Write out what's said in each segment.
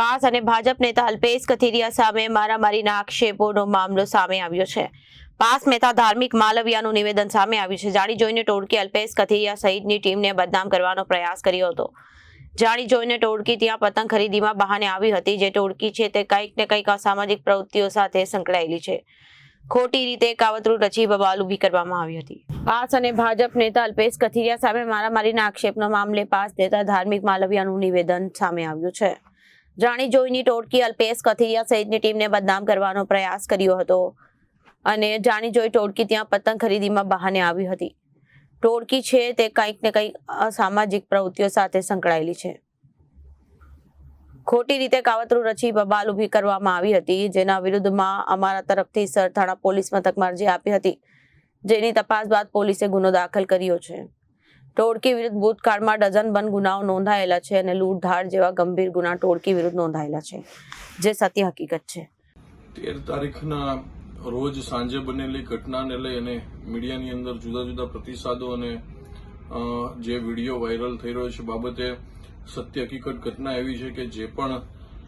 Pass અને ભાજપ નેતા અલ્પેશ કથિરિયા સામે મારામારીના આક્ષેપોનો મામલો સામે આવ્યો છે. પાસ મહેતા ધાર્મિક માલવિયાનું નિવેદન સામે આવ્યું છે. જાણી જોઈને ટોળકી અલ્પેશ કથિરિયા સહિતની ટીમને બદનામ કરવાનો પ્રયાસ કર્યો હતો. જાણી જોઈને ટોળકી ત્યાં પતંગ ખરીદીમાં બહાને આવી હતી, જે ટોળકી છે તે કંઈક ને કંઈક અસામાજિક પ્રવૃત્તિઓ સાથે સંકળાયેલી છે. ખોટી રીતે કાવતરું રચી બબાલ ઊભી કરવામાં આવી હતી. પાસ અને ભાજપ નેતા અલ્પેશ કથિરિયા સામે મારામારીના આક્ષેપનો મામલે પાસ નેતા ધાર્મિક માલવિયાનું નિવેદન સામે આવ્યું છે. જાણી જોઈની ટોળકી અલ્પેશ, કથિરિયા સહિતની ટીમને બદનામ કરવાનો પ્રયાસ કર્યો હતો. અને જાણી જોઈ ટોળકી ત્યાં પતંગ ખરીદીમાં બહાને આવી હતી. ટોળકી છે તે કંઈક ને કંઈક અસામાજિક પ્રવૃત્તિઓ સાથે સંકળાયેલી છે. ખોટી રીતે કાવતરું રચી બબાલ ઊભી કરવામાં આવી હતી, જેના વિરુદ્ધમાં અમારા તરફથી સરથાણા પોલીસ મથકમાં અરજી આપી હતી, જેની તપાસ બાદ પોલીસે ગુનો દાખલ કર્યો છે. ટોળકી વિરુદ્ધ ભૂતકાળમાં ડઝન બંધ ગુનાઓ નોંધાયેલા છે અને લૂંટધાર જેવા ગંભીર ગુના ટોળકી વિરુદ્ધ નોંધાયેલા છે, જે સત્ય હકીકત છે. તેર તારીખના રોજ સાંજે બનેલી ઘટનાને લઈ અને મીડિયાની અંદર જુદા જુદા પ્રતિસાદો અને જે વીડિયો વાયરલ થઈ રહ્યો છે બાબતે સત્ય હકીકત ઘટના એવી છે કે જે પણ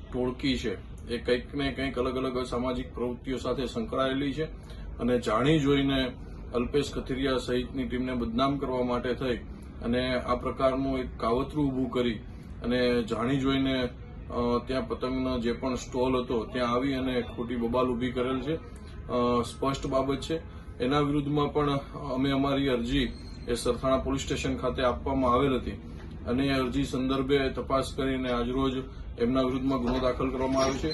ટોળકી છે, એ કંઈક ને કંઈક અલગ અલગ સામાજિક પ્રવૃત્તિઓ સાથે સંકળાયેલી છે અને જાણી જોઈને અલ્પેશ કથિરિયા સહિતની ટીમને બદનામ કરવા માટે થઈ અને આ પ્રકારનું એક કાવતરું ઊભું કરી અને જાણી જોઈને ત્યાં પતંગનો જે પણ સ્ટોલ હતો, ત્યાં આવી અને ખોટી બબાલ ઊભી કરેલ છે. સ્પષ્ટ બાબત છે. એના વિરુદ્ધમાં પણ અમે અમારી અરજી એ સરથાણા પોલીસ સ્ટેશન ખાતે આપવામાં આવેલ હતી. અને એ અરજી સંદર્ભે તપાસ કરીને આજરોજ એમના વિરુદ્ધમાં ગુનો દાખલ કરવામાં આવ્યો છે.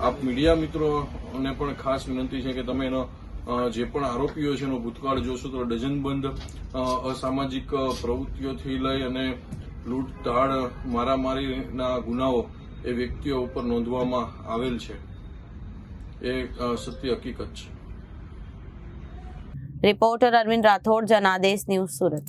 આપ મીડિયા મિત્રોને પણ ખાસ વિનંતી છે કે તમે એનો જે પણ આરોપીઓ છે એનો ભૂતકાળ જોશો તો ડઝનબંધ અસામાજિક પ્રવૃત્તિઓથી લઈ અને લૂંટધાડ મારામારીના ગુનાઓ એ વ્યક્તિઓ ઉપર નોંધવામાં આવેલ છે. એ સત્ય હકીકત છે. Reporter Arvind Rathod, Janadesh news Surat.